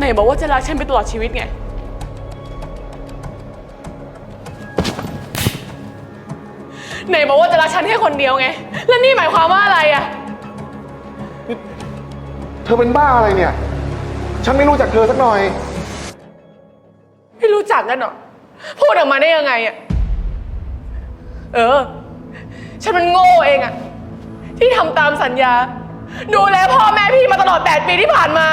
ไหนบอกว่าจะรักฉันไปตลอดชีวิตไง ไหนบอกว่าจะรักฉันแค่คนเดียวไง แล้วนี่หมายความว่าอะไรอะเธอเป็นบ้าอะไรเนี่ย ฉันไม่รู้จักเธอสักหน่อย ไม่รู้จักกันเหรอ พูดออกมาได้ยังไงอะเออ ฉันมันโง่เองอะที่ทำตามสัญญา ดูแลพ่อแม่พี่มาตลอด 8 ปีที่ผ่านมา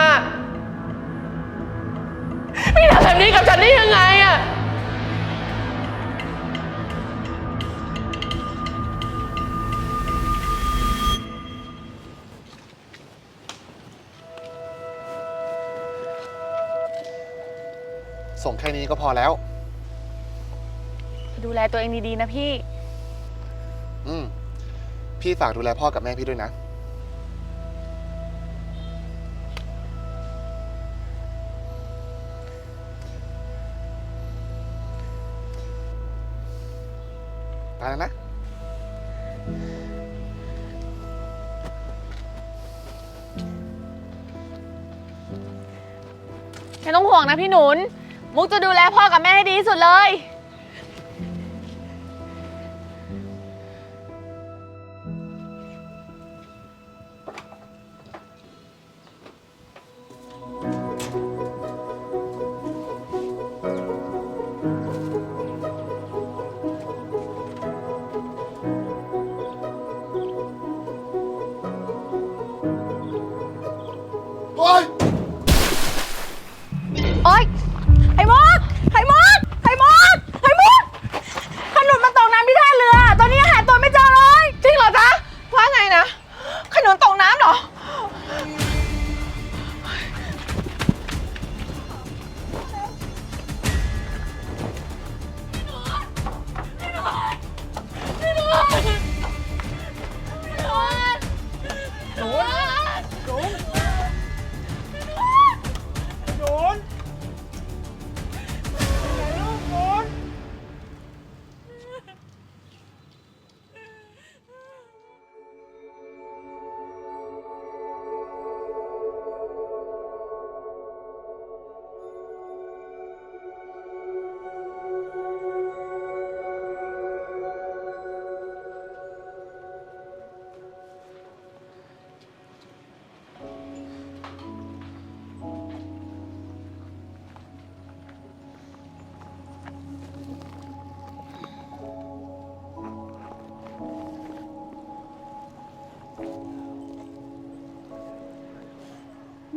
พี่ทำแบบนี้กับฉันได้ยังไงอะส่งแค่นี้ก็พอแล้ว ดูแลตัวเองดีๆนะพี่ อืม พี่ฝากดูแลพ่อกับแม่พี่ด้วยนะ แล้วนะ ไม่ต้องห่วงนะพี่หนุน มุกจะดูแลพ่อกับแม่ให้ดีที่สุดเลย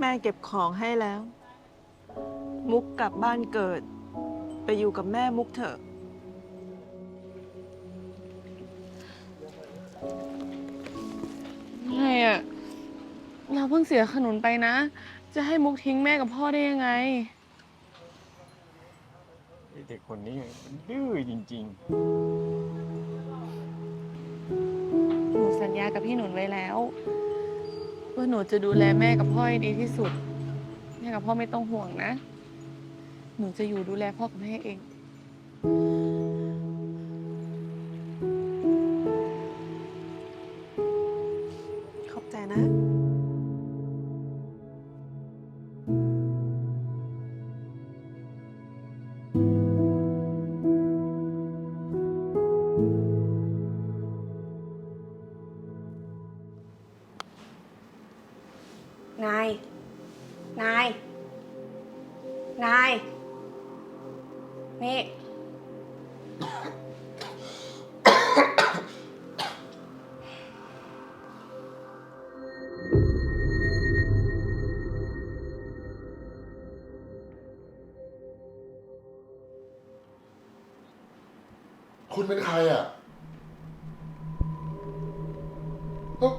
แม่เก็บของให้แล้ว มุกกลับบ้านเกิด ไปอยู่กับแม่มุกเถอะไม่อะเราเพิ่งเสียขนุนไปนะ จะให้มุกทิ้งแม่กับพ่อได้ยังไง ไอ้เด็กคนนี้มันดื้อจริง หนูสัญญากับพี่หนุนไว้แล้ว ว่าหนูจะดูแลแม่กับพ่อให้ดีที่สุด แม่กับพ่อไม่ต้องห่วงนะ หนูจะอยู่ดูแลพ่อกับแม่เอง นี่ คุณเป็นใครอะแล้ว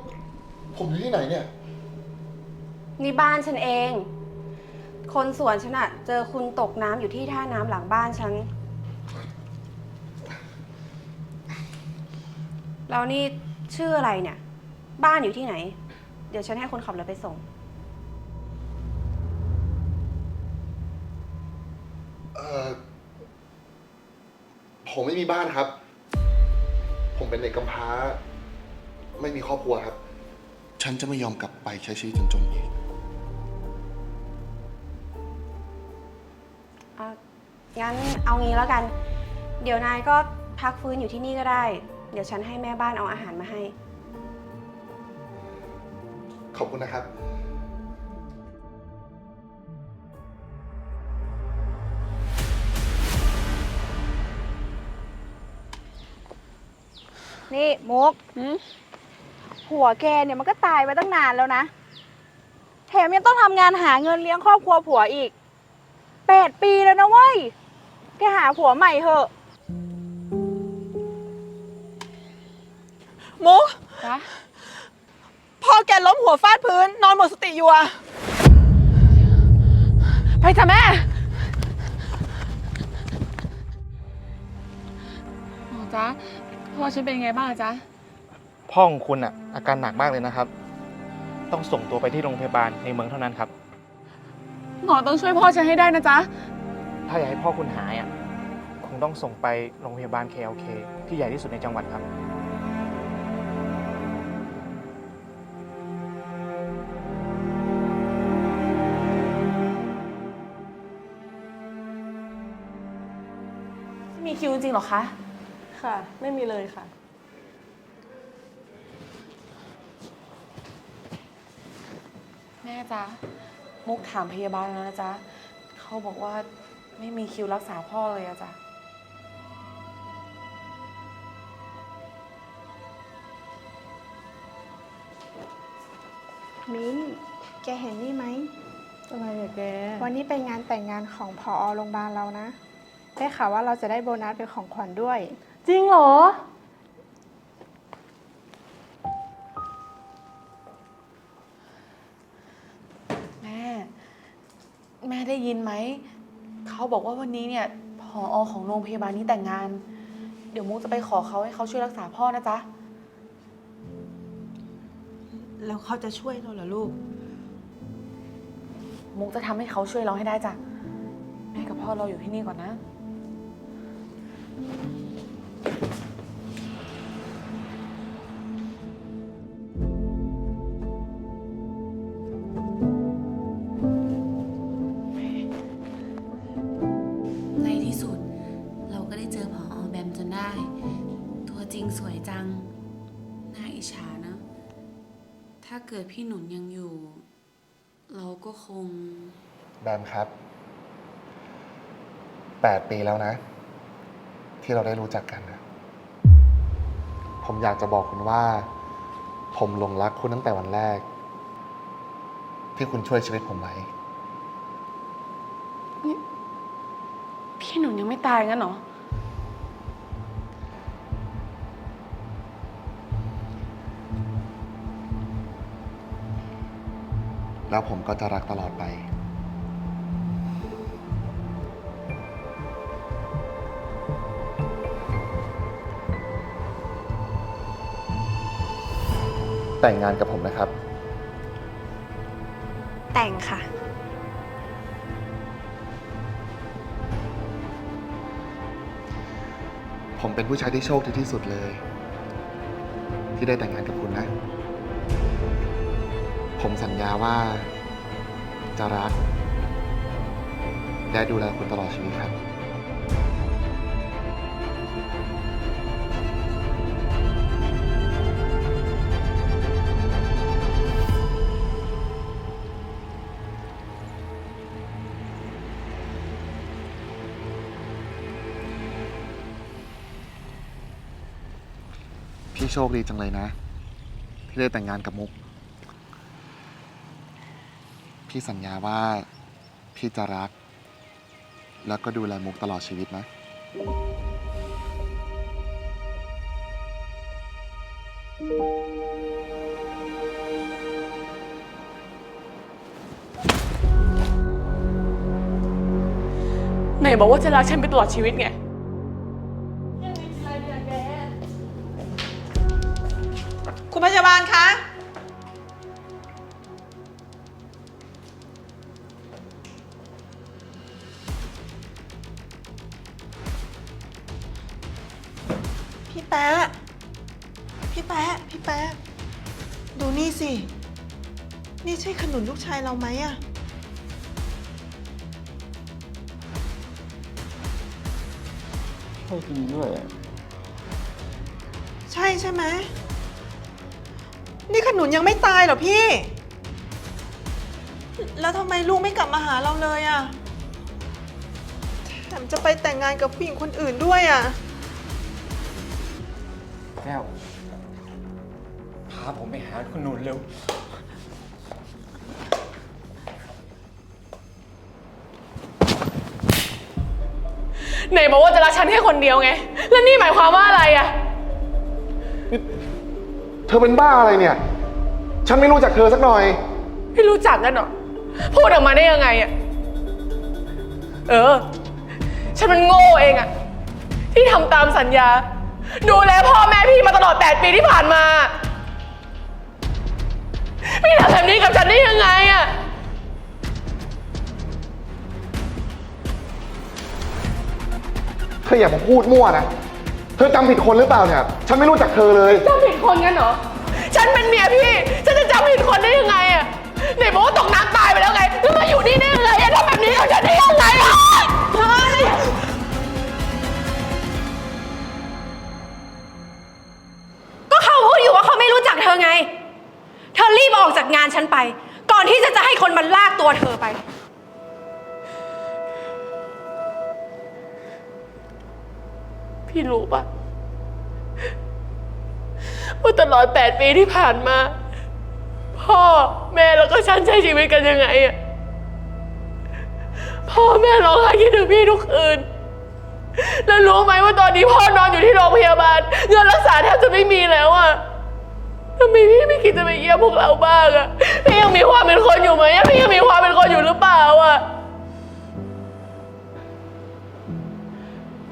ผมอยู่ที่ไหนเนี่ย นี่บ้านฉันเอง คนสวนฉันอะเจอคุณตกน้ำอยู่ที่ท่าน้ำหลังบ้านฉัน แล้วนี่ชื่ออะไรเนี่ย บ้านอยู่ที่ไหน เดี๋ยวฉันให้คนขับรถไปส่ง เออผมไม่มีบ้านครับ ผมเป็นเด็กกำพร้า ไม่มีครอบครัวครับ ฉันจะไม่ยอมกลับไปใช้ชีวิตจนๆอีก งั้นเอางี้แล้วกัน เดี๋ยวนายก็พักฟื้นอยู่ที่นี่ก็ได้ เดี๋ยวฉันให้แม่บ้านเอาอาหารมาให้ ขอบคุณนะครับ นี่มุกผัวแกเนี่ยมันก็ตายไปตั้งนานแล้วนะ แถมยังต้องทำงานหาเงินเลี้ยงครอบครัวผัวอีก แปดปีแล้วนะเว้ย แกหาผัวใหม่เถอะ มุกจ๊ะพ่อแกล้มหัวฟาดพื้น นอนหมดสติอยู่อะไปจ้ะแม่ หมอจ๊ะพ่อฉันเป็นยังไงบ้างอะจ๊ะ พ่อของคุณอะอาการหนักมากเลยนะครับ ต้องส่งตัวไปที่โรงพยาบาลในเมืองเท่านั้นครับหม อต้องช่วยพ่อฉันให้ได้นะจ๊ะ ถ้าอยากให้พ่อคุณหายอะคงต้องส่งไปโรงพยาบาล KLK ที่ใหญ่ที่สุดในจังหวัดครับ มีคิวจริงเหรอคะ ค่ะ ไม่มีเลยค่ะ แม่จ๊ะ มุกถามพยาบาลแล้วนะจ๊ะเขาบอกว่าไม่มีคิวรักษาพ่อเลยอะจ๊ะมิ้นแกเห็นนี่ไหม อะไรอะแก วันนี้เป็นงานแต่งงานของผอโรงพยาบาลเรานะ ได้ข่าวว่าเราจะได้โบนัสเป็นของขวัญด้วย จริงเหรอ บอกว่าวันนี้เนี่ยผออของโรงพยาบาลนี้แต่งงาน เดี๋ยวมุกจะไปขอเขาให้เขาช่วยรักษาพ่อนะจ๊ะ แล้วเขาจะช่วยเราเหรอลูก มุกจะทำให้เขาช่วยเราให้ได้จ้ะแม่กับพ่อเราอยู่ที่นี่ก่อนนะ ถ้าเกิดพี่หนุนยังอยู่ เราก็คง แบมครับแปดปีแล้วนะ ที่เราได้รู้จักกันนะผมอยากจะบอกคุณว่า ผมหลงรักคุณตั้งแต่วันแรก ที่คุณช่วยชีวิตผมไว้ พี่หนุนยังไม่ตายงั้นเหรอ แล้วผมก็จะรักตลอดไป แต่งงานกับผมนะครับ แต่งค่ะ ผมเป็นผู้ชายที่โชคดีที่สุดเลย ที่ได้แต่งงานกับคุณนะ ผมสัญญาว่าจะรัก และดูแลคุณตลอดชีวิตครับ พี่โชคดีจังเลยนะ ที่ได้แต่งงานกับมุก พี่สัญญาว่าพี่จะรัก แล้วก็ดูแลมุกตลอดชีวิตนะ ไหนบอกว่าจะรักฉันไปตลอดชีวิตไง พี่แป๊ะ พี่แป๊ะ พี่แป๊ะ ดูนี่สิ นี่ใช่ขนุนลูกชายเราไหมอะช่จริงด้วยอะใช่ใช่ไหม นี่ขนุนยังไม่ตายเหรอพี่ แล้วทำไมลูกไม่กลับมาหาเราเลยอะแถมจะไปแต่งงานกับผู้หญิงคนอื่นด้วยอะ แก้ว พาผมไปหาคุณหนุนเร็ว ไหนบอกว่าจะรักฉันแค่คนเดียวไง แล้วนี่หมายความว่าอะไรอะเธอเป็นบ้าอะไรเนี่ย ฉันไม่รู้จักเธอสักหน่อย ไม่รู้จักกันเหรอ พูดออกมาได้ยังไงอะเออ ฉันมันโง่เองอะที่ทำตามสัญญา ดูแลพ่อแม่พี่มาตลอด 8 ปีที่ผ่านมา พี่ทำแบบนี้กับฉันได้ยังไงอะเธออย่ามาพูดมั่วนะ เธอจำผิดคนหรือเปล่าเนี่ย ฉันไม่รู้จักเธอเลย จำผิดคนกันเหรอ ฉันเป็นเมียพี่ ฉันจะจำผิดคนได้ยังไงอะไหนบอกว่าตกน้ำตายไปแล้วไงแล้วมาอยู่นี่ได้ยังไงอะทำแบบนี้กับฉันได้ยังไงอะ ก็เขาพูดอยู่ว่าเขาไม่รู้จักเธอไง เธอรีบออกจากงานฉันไป ก่อนที่จะจะให้คนมันลากตัวเธอไป พี่รู้ปะว่าตลอด8ปีที่ผ่านมา พ่อแม่แล้วก็ฉันใช้ชีวิตกันยังไงอะพ่อแม่ร้องไห้คิดถึงพี่ทุกคืน แล้วรู้ไหมว่าตอนนี้พ่อนอนอยู่ที่โรงพยาบาล เงินรักษาแทบจะไม่มีแล้วอะทำไมพี่ไม่คิดจะไปเยี่ยมพวกเราบ้างอะพี่ยังมีความเป็นคนอยู่ไหมอะพี่ยังมีความเป็นคนอยู่หรือเปล่าอะ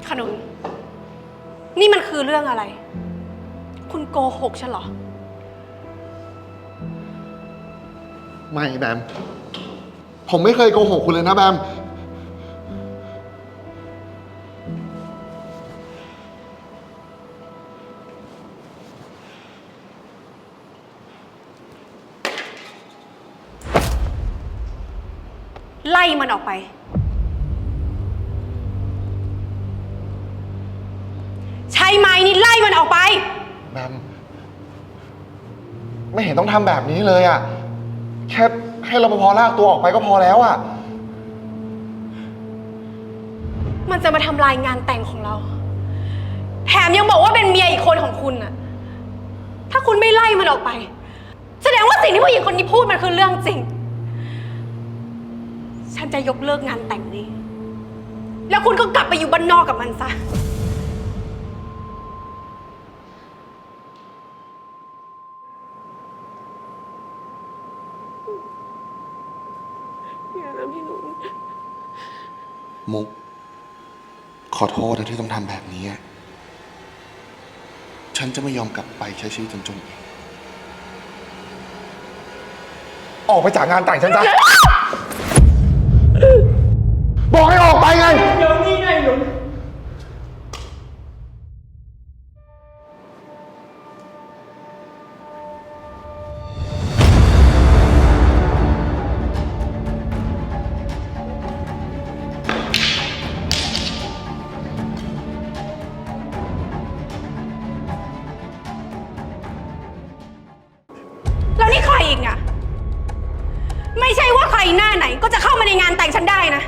ขนุนนี่มันคือเรื่องอะไร คุณโกหกฉันเหรอ ไม่แบม ผมไม่เคยโกหกคุณเลยนะแบม มันออกไป ใช่ไหมนี่ไล่มันออกไป แบมไม่เห็นต้องทำแบบนี้เลยอะ่ะแค่ให้รปภลากตัวออกไปก็พอแล้วอะ่ะมันจะมาทำลายงานแต่งของเรา แถมยังบอกว่าเป็นเมียอีกคนของคุณน่ะ ถ้าคุณไม่ไล่มันออกไป แสดงว่าสิ่งที่ผู้หญิงคนนี้พูดมันคือเรื่องจริง ฉันจะยกเลิกงานแต่งนี้ แล้วคุณก็กลับไปอยู่บ้านนอกกับมันซะมุก ขอโทษนะที่ต้องทำแบบนี้อะฉันจะไม่ยอมกลับไปใช้ชีวิตจนจนอีก ออกไปจากงานแต่งฉันซะ บอกให้ออกไปไง เดี๋ยวนี้ไงหนุนแล้วนี่ใครอีกอะไม่ใช่ว่าใครหน้าไหนก็จะเข้ามาในงานแต่งฉันได้นะ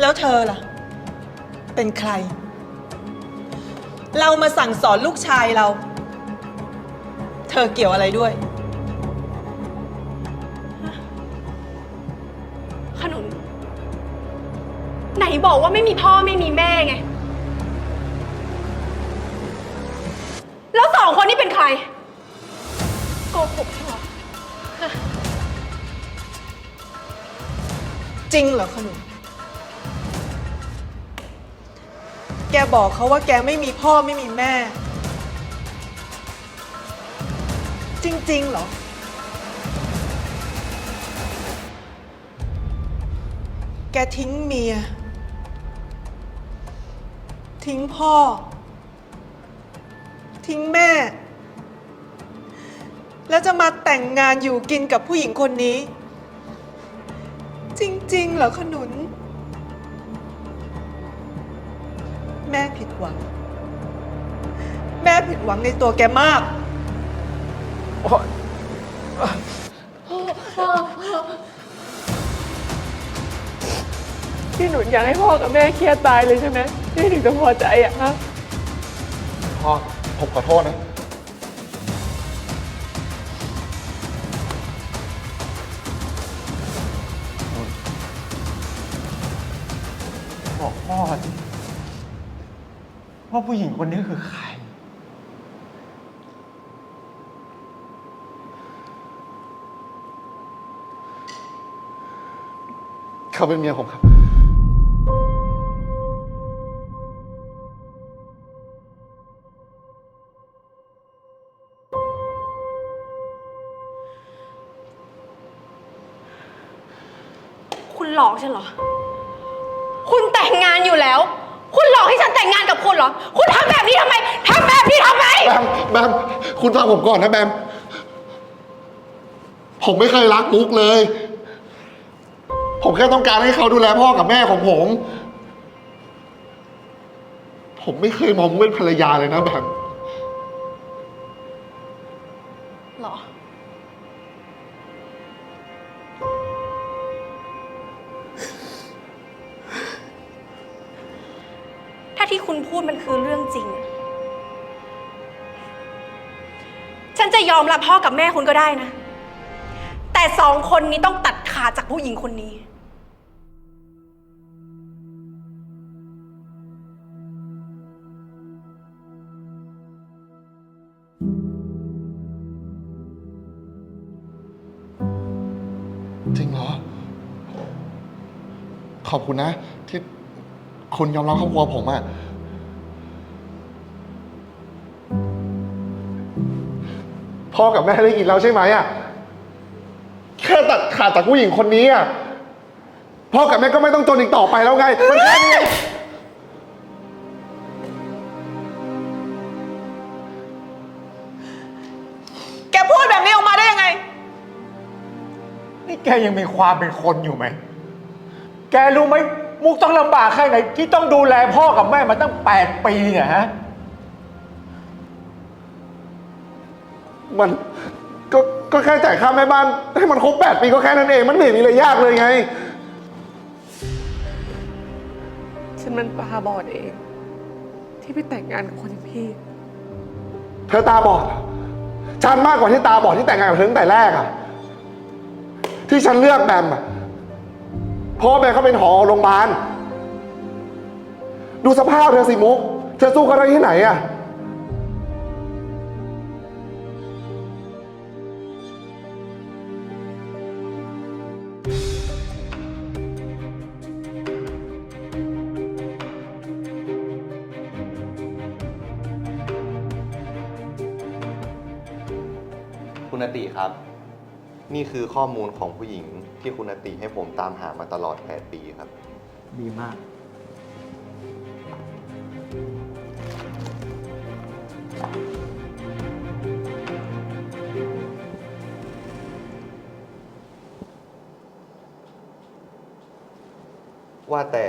แล้วเธอล่ะ เป็นใคร เรามาสั่งสอนลูกชายเรา เธอเกี่ยวอะไรด้วย ขนุน ไหนบอกว่าไม่มีพ่อไม่มีแม่ไง แล้วสองคนนี้เป็นใคร โกหกใช่เหรอ จริงเหรอขนุน กบอกเขาว่าแกไม่มีพ่อไม่มีแม่ จริง ๆ เหรอ แกทิ้งเมีย ทิ้งพ่อ ทิ้งแม่ แล้วจะมาแต่งงานอยู่กินกับผู้หญิงคนนี้ จริง ๆ เหรอขนุน ม่ม่ผิดหวัง แม่ผิดหวังในตัวแกมากพี่หนุนอยากให้พ่อกับแม่เครียดตายเลยใช่ไหมพี่ถึงจะพอใจอะฮะพ่อผมขอโทษนะ บอกพ่อสิ ว่าผู้หญิงคนนี้คือใคร เขาเป็นเมียผมครับ คุณหลอกฉันเหรอ คุณแต่งงานอยู่แล้ว คุณหลอกให้ฉันแต่งงานกับคุณเหรอ คุณทำแบบนี้ทำไมทำแบบนี้ทำไม แบมแบมคุณฟังผมก่อนนะแบม ผมไม่เคยรักมุกเลย ผมแค่ต้องการให้เขาดูแลพ่อกับแม่ของผม ผมไม่เคยมองมุกเป็นภรรยาเลยนะแบม จริง ฉันจะยอมรับพ่อกับแม่คุณก็ได้นะ แต่สองคนนี้ต้องตัดขาดจากผู้หญิงคนนี้ จริงเหรอ ขอบคุณนะ ที่คุณยอมรับครอบครัวผมอะ พ่อกับแม่ได้ยินแล้วใช่ไหมอะแค่ตัดขาดจากผู้หญิงคนนี้อะพ่อกับแม่ก็ไม่ต้องจนอีกต่อไปแล้วไง มันแค่นี้ไงแกพูดแบบนี้ออกมาได้ยังไง นี่แกยังมีความเป็นคนอยู่ไหม แกรู้ไหมมุกต้องลำบากแค่ไหนที่ต้องดูแลพ่อกับแม่มาตั้งแปดปีเนี่ยฮะ มันก็ก็แค่จ่ายค่าแม่บ้าน ให้มันครบแปดปีก็แค่นั้นเอง มันไม่เห็นมีอะไรยากเลยไง ฉันมันตาบอดเอง ที่ไปแต่งงานกับคนอย่างพี่ เธอตาบอดเหรอฉันมากกว่าที่ตาบอดที่แต่งงานกับเธอตั้งแต่แรกอะที่ฉันเลือกแบมอะเพราะว่าแบมเขาเป็นหอโรงพยาบาล ดูสภาพเธอสิมุก เธอสู้เขาได้ที่ไหนอะ นี่คือข้อมูลของผู้หญิงที่คุณนติให้ผมตามหามาตลอด 8 ปีครับ ดีมาก ว่าแต่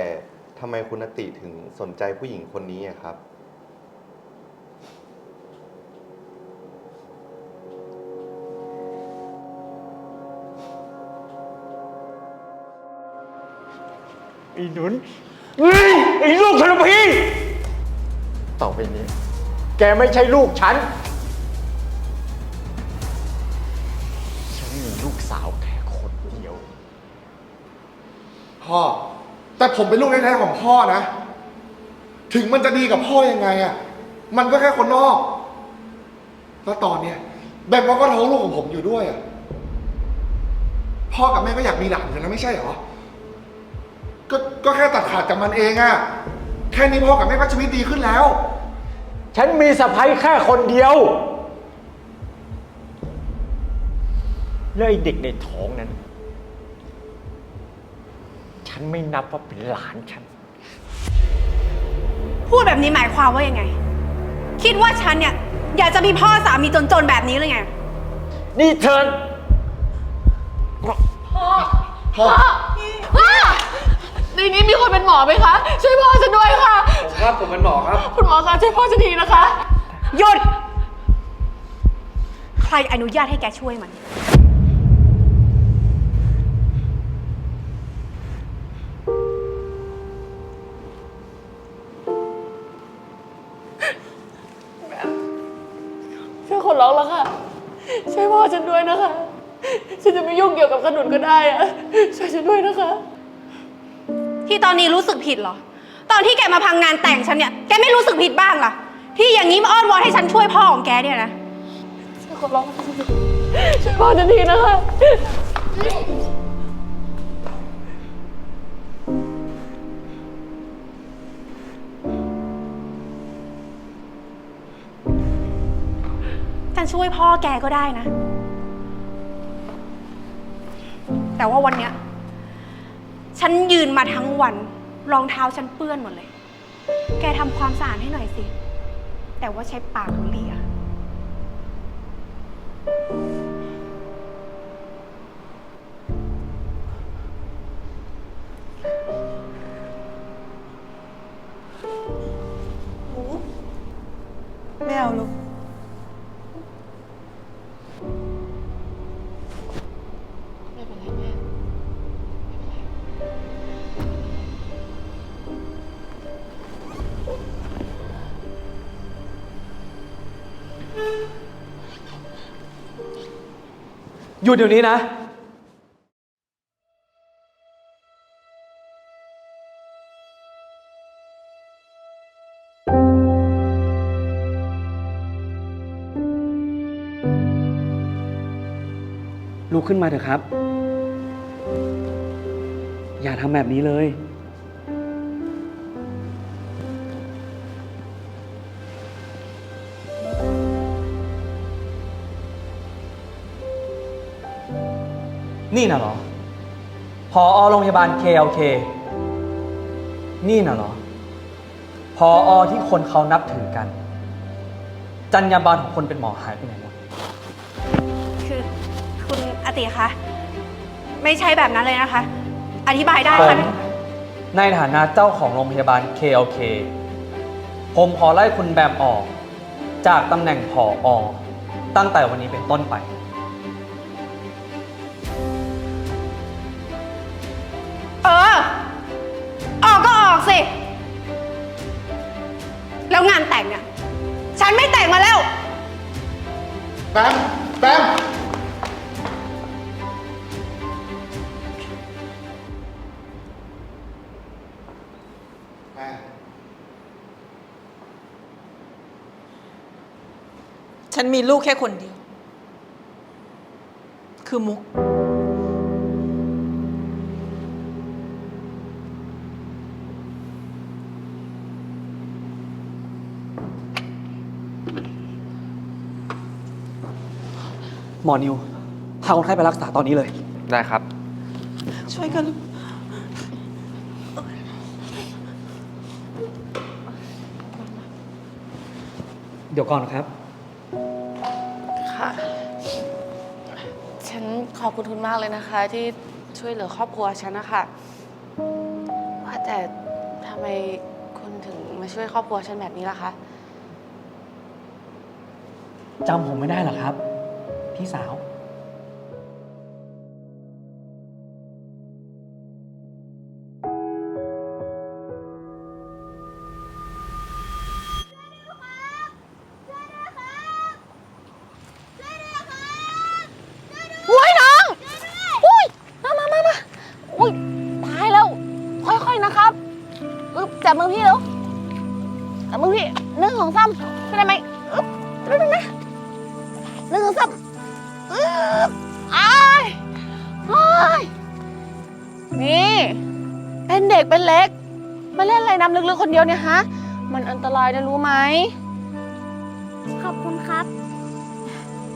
ทำไมคุณนติถึงสนใจผู้หญิงคนนี้อะครับ อ้หนุนเฮ้ยไอ้ลูกทรพีต่อไปนี้ แกไม่ใช่ลูกฉัน ฉันมีลูกสาวแค่คนเดียว พ่อ แต่ผมเป็นลูกแท้ๆของพ่อนะ ถึงมันจะดีกับพ่อยังไงอะมันก็แค่คนนอก แล้วตอนเนี้ยแบมเขาก็ท้องลูกของผมอยู่ด้วยอะพ่อกับแม่ก็อยากมีหลานอยู่นะไม่ใช่เหรอ ก็ก็แค่ตัดขาดจากมันเองอะแค่นี้พ่อกับแม่ก็ชีวิตดีขึ้นแล้ว ฉันมีสะพ้ยแค่คนเดียว แล้วไอ้เด็กในท้องนั้น ฉันไม่นับว่าเป็นหลานฉัน พูดแบบนี้หมายความว่ายังไง คิดว่าฉันเนี่ย อยากจะมีพ่อสามีจนๆแบบนี้เลยไง นี่เธอพ่อ พ่อ นี่นี้มีคนเป็นหมอไหมคะ ช่วยพ่อฉันด้วยค่ะ ผมครับผมเป็นหมอครับ คุณหมอคะช่วยพ่อฉันทีนะคะ หยุด ใครอนุญาตให้แกช่วยมัน ช่วยคนร้องแล้วค่ะ ช่วยพ่อฉันด้วยนะคะ ฉันจะไม่ยุ่งเกี่ยวกับขนุนก็ได้อะช่วยฉันด้วยนะคะ ที่ตอนนี้รู้สึกผิดเหรอ ตอนที่แกมาพังงานแต่งฉันเนี่ย แกไม่รู้สึกผิดบ้างล่ะที่อย่างนี้มาอ้อนวอนให้ฉันช่วยพ่อของแกเนี่ยนะช่วยคนร้องช่วยพ่อฉันทีนะคะ ฉันช่วยพ่อแกก็ได้นะ แต่ว่าวันเนี้ย ฉันยืนมาทั้งวัน รองเท้าฉันเปื้อนหมดเลย แกทำความสะอาดให้หน่อยสิ แต่ว่าใช้ปากเลีย อยุดเดี๋ยวนี้นะ ลุกขึ้นมาเถอะครับ อย่าทำแบบนี้เลย นี่น่ะเหรอพอโรงพยาบาล KLK นี่น่ะเหรอพออที่คนเขานับถือกัน จรรยาบรรณของคนเป็นหมอหายไปไหนหมด คือคุณอติคะ ไม่ใช่แบบนั้นเลยนะคะ อธิบายได้ผค่ะมในฐานะเจ้าของโรงพยาบาล KLK ผมขอไล่คุณแบมออก จากตำแหน่งผออตั้งแต่วันนี้เป็นต้นไป แปมแปมแม่ฉันมีลูกแค่คนเดียว คือมุก มอนิว พาคนไข้ไปรักษาตอนนี้เลย ได้ครับ ช่วยกันลูกเดี๋ยวก่อนนะครับ ค่ะ ฉันขอบคุณทุนมากเลยนะคะ ที่ช่วยเหลือครอบครัวฉันนะคะว่าแต่ทำไมคุณถึงมาช่วยครอบครัวฉันแบบนี้ล่ะคะ จำผมไม่ได้เหรอครับ พี่สาว เป็นเด็กเป็นเล็ก มาเล่นอะไรน้ำลึกๆคนเดียวเนี่ยฮะ มันอันตรายนะรู้ไหม ขอบคุณครับ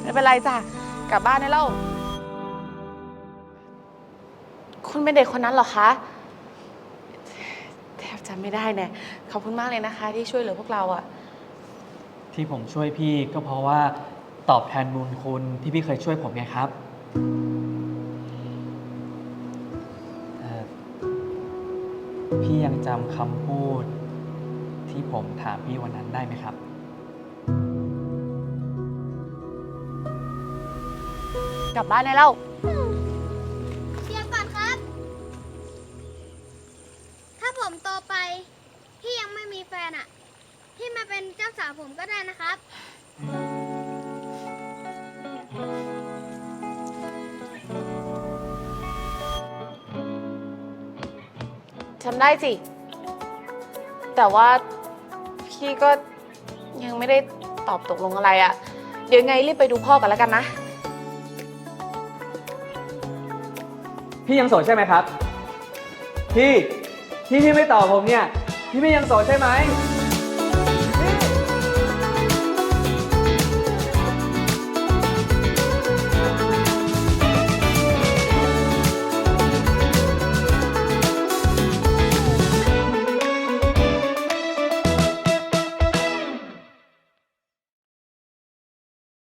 ไม่เป็นไรจ้ะ กลับบ้านได้แล้วคุณเป็นเด็กคนนั้นเหรอคะ แทบจำไม่ได้เนี่ย ขอบคุณมากเลยนะคะ ที่ช่วยเหลือพวกเราอะที่ผมช่วยพี่ก็เพราะว่าตอบแทนบุญคุณที่พี่เคยช่วยผมไงครับ พี่ยังจำคำพูด ที่ผมถามพี่วันนั้นได้ไหมครับ กลับบ้านได้แล้ว เดี๋ยวก่อนครับ ถ้าผมโตไป พี่ยังไม่มีแฟนอะ พี่มาเป็นเจ้าสาวผมก็ได้นะครับ จำได้สิ แต่ว่าพี่ก็ยังไม่ได้ตอบตกลงอะไรอะ่ะ เดี๋ยวไงรีบไปดูพ่อกันแล้วกันนะ พี่ยังโสดใช่ไหมครับ พี่ ที่พี่ไม่ตอบผมเนี่ย พี่ไม่ยังโสดใช่ไหม